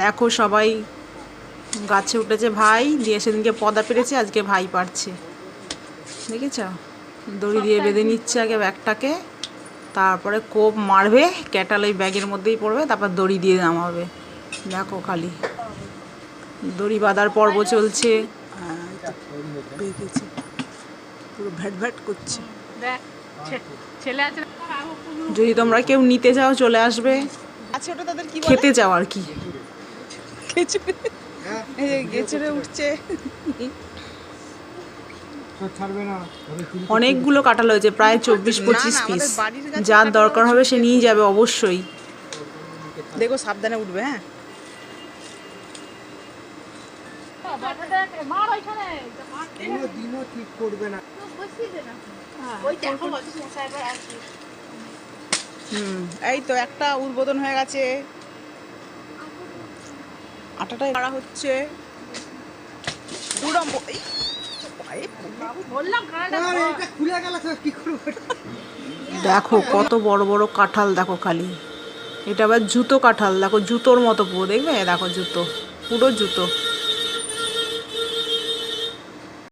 দেখো সবাই গাছে উঠেছে ভাই দিয়ে সেদিনকে পদা পেরেছে আজকে ভাই পারছে। দেখেছ? দড়ি দিয়ে বেঁধে নিচ্ছে আগে ব্যাগটাকে তারপরে কোপ মারবে ক্যাটাল ওই ব্যাগের মধ্যেই পড়বে তারপর দড়ি দিয়ে নামাবে। দেখো খালি। দড়ি বাঁধার পর্ব চলছে। পুরো ভ্যাট ভ্যাট করছে। দেখ ছেলে যদি তোমরা কেউ নিতে চাও চলে আসবে। বলে? খেতে চাও আর কি। উঠছে। অনেকগুলো কাটাল হয়েছে প্রায় চব্বিশ পঁচিশ পিস যার দরকার হবে সে নিয়ে যাবে অবশ্যই। দেখো সাবধানে উঠবে হ্যাঁ। এই তো একটা উদ্বোধন হয়ে গেছে। আটাটাই করা হচ্ছে। পুরো ম- এই, পায়ে বললাম কানাডা দেখো কত বড় বড় কাঁঠাল দেখো খালি। এটা আবার জুতো কাঁঠাল দেখো জুতোর মতো পুরো দেখবে? দেখো জুতো পুরো জুতো।